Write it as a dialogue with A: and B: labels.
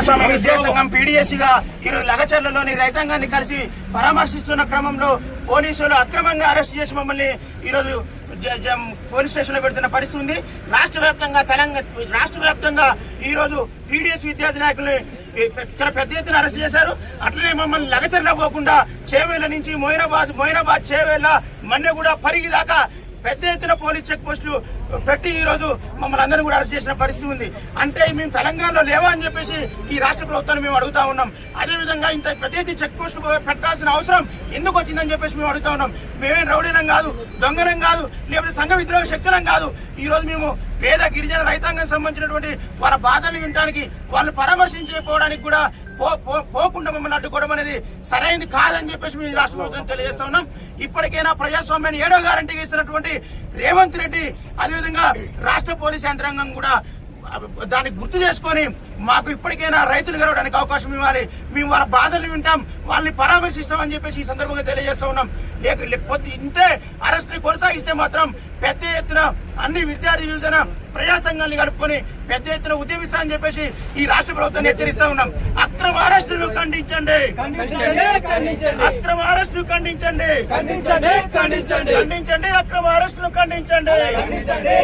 A: స్వామి విద్యాసంఘం PDS ఈరోజు లగచర్లలోని రైతాంగాన్ని కలిసి పరామర్శిస్తున్న క్రమంలో పోలీసులు అక్రమంగా అరెస్ట్ చేసి మమ్మల్ని ఈరోజు జ- పోలీస్ స్టేషన్లో పెడుతున్న పరిస్థితి ఉంది. రాష్ట్ర వ్యాప్తంగా తెలంగాణ రాష్ట్ర వ్యాప్తంగా ఈ రోజు పీడిఎస్ విద్యార్థి నాయకుల్ని చాలా పెద్ద ఎత్తున అరెస్ట్ చేశారు. అట్లనే మమ్మల్ని లగచర్ల పోకుండా చేవేళ్ళ నుంచి మొయినాబాద్ మొయినాబాద్ చేవేళ్ళ మన్నెగూడ పరిగి దాకా పెద్ద ఎత్తున పోలీస్ చెక్ పోస్టులు పెట్టి ఈ రోజు మమ్మల్ని అందరినీ కూడా అరెస్ట్ చేసిన పరిస్థితి ఉంది. అంటే మేము తెలంగాణలో లేవా అని చెప్పేసి ఈ రాష్ట్ర ప్రభుత్వాన్ని మేము అడుగుతా ఉన్నాం. అదే విధంగా ఇంత పెద్ద ఎత్తున చెక్ పోస్టులు పెట్టాల్సిన అవసరం ఎందుకు వచ్చిందని చెప్పేసి మేము అడుగుతా ఉన్నాం. మేమేం రౌడీనం కాదు దొంగనం కాదు లేకపోతే సంఘ విద్రోహ శక్తులం కాదు. ఈ రోజు మేము పేద గిరిజన రైతాంగం సంబంధించినటువంటి వాళ్ళ బాధలు వినడానికి వాళ్ళు పరామర్శించకపోవడానికి కూడా పోకుండా మమ్మల్ని అడ్డుకోవడం అనేది సరైనది కాదని చెప్పేసి మేము ఈ రాష్ట్ర ప్రభుత్వం తెలియజేస్తా ఉన్నాం. ఇప్పటికైనా ప్రజాస్వామ్యాన్ని ఏడో గ్యారంటీగా ఇస్తున్నటువంటి రేవంత్ రెడ్డి అదేవిధంగా రాష్ట్ర పోలీస్ యంత్రాంగం కూడా దాన్ని గుర్తు చేసుకొని మాకు ఇప్పటికైనా రైతులు గెలవడానికి అవకాశం ఇవ్వాలి. మేము వాళ్ళ బాధలు వింటాం వాళ్ళని పరామర్శిస్తామని చెప్పేసి ఈ సందర్భంగా తెలియజేస్తా ఉన్నాం. లేకపోతే ఇంతే అరెస్ట్ కొనసాగిస్తే మాత్రం పెద్ద ఎత్తున అన్ని విద్యార్థి యువజన ప్రజా సంఘాన్ని కలుపుకొని పెద్ద ఎత్తున ఉద్యమిస్తామని చెప్పేసి ఈ రాష్ట్ర ప్రభుత్వాన్ని హెచ్చరిస్తా ఉన్నాం. అక్రమ అరెస్టులు ఖండించండి. అక్రమ అరెస్టులు ఖండించండి.
B: ఖండించండి ఖండించండి.
A: ఖండించండి అక్రమ
B: ఖండించండి ఖండించండి.